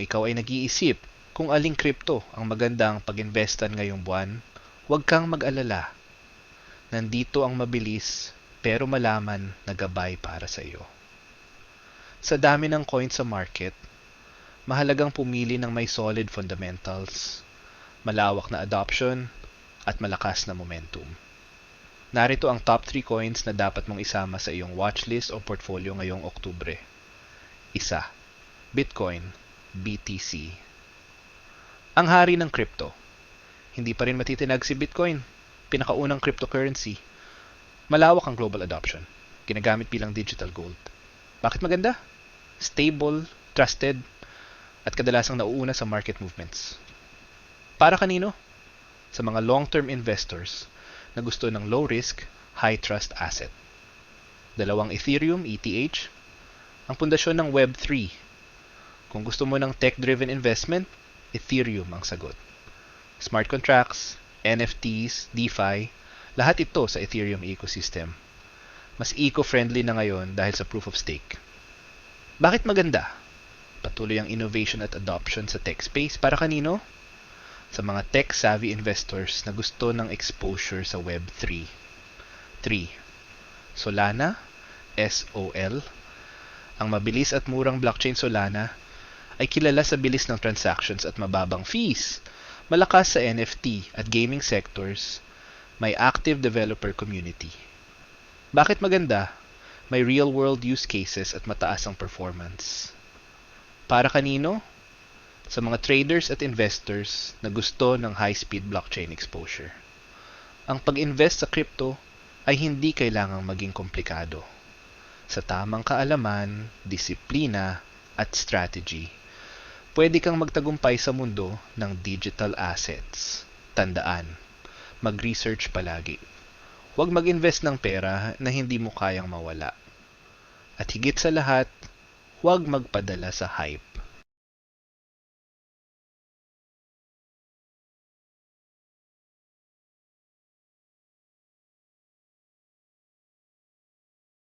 ikaw ay nag-iisip kung aling kripto ang magandang pag-investan ngayong buwan, huwag kang mag-alala. Nandito ang mabilis pero malaman na gabay para sa iyo. Sa dami ng coins sa market, mahalagang pumili ng may solid fundamentals, malawak na adoption, at malakas na momentum. Narito ang top 3 coins na dapat mong isama sa iyong watchlist o portfolio ngayong Oktubre. Isa, Bitcoin, BTC. Ang hari ng crypto. Hindi pa rin matitinag si Bitcoin, pinakaunang cryptocurrency. Malawak ang global adoption. Ginagamit bilang digital gold. Bakit maganda? Stable, trusted, at kadalasang nauuna sa market movements. Para kanino? Sa mga long-term investors na gusto ng low risk, high trust asset. Dalawang Ethereum, ETH, ang pundasyon ng Web3. Kung gusto mo ng tech-driven investment, Ethereum ang sagot. Smart contracts, NFTs, DeFi, lahat ito sa Ethereum ecosystem. Mas eco-friendly na ngayon dahil sa proof of stake. Bakit maganda? Patuloy ang innovation at adoption sa tech space para kanino? Sa mga tech-savvy investors na gusto ng exposure sa Web3. 3. Solana, SOL. Ang mabilis at murang blockchain Solana ay kilala sa bilis ng transactions at mababang fees, malakas sa NFT at gaming sectors, may active developer community. Bakit maganda? May real-world use cases at mataas ang performance. Para kanino? Sa mga traders at investors na gusto ng high-speed blockchain exposure. Ang pag-invest sa crypto ay hindi kailangang maging komplikado. Sa tamang kaalaman, disiplina, at strategy, pwede kang magtagumpay sa mundo ng digital assets. Tandaan, mag-research palagi. Huwag mag-invest ng pera na hindi mo kayang mawala. At higit sa lahat, huwag magpadala sa hype.